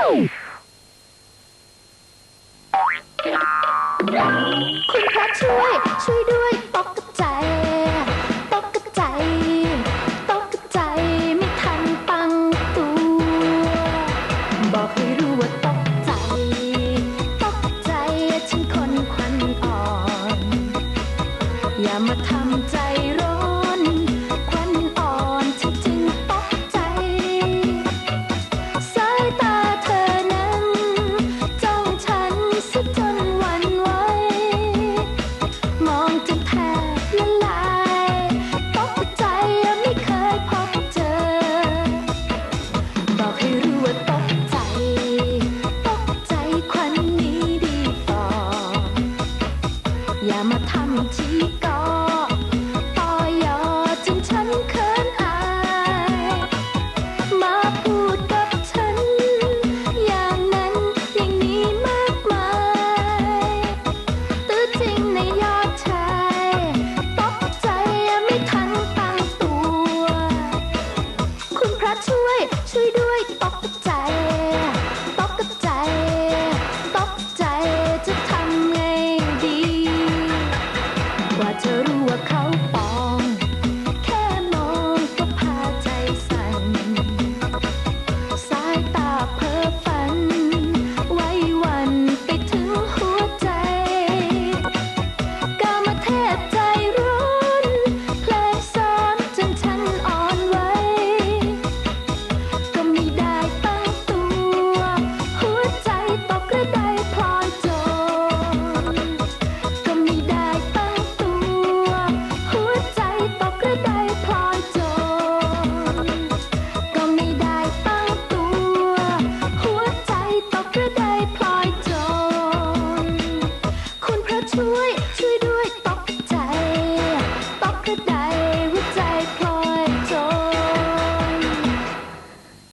คุณพระช่วย ช่วยด้วยตกกับใจตกกับใจตกกับใจ ไม่ทันตั้งตัว บอกให้รู้ว่าตกใจตกกใจฉันคนควันอ่อน อย่ามาทำใจร้อน 那么他们几个 a cowboy. Switch。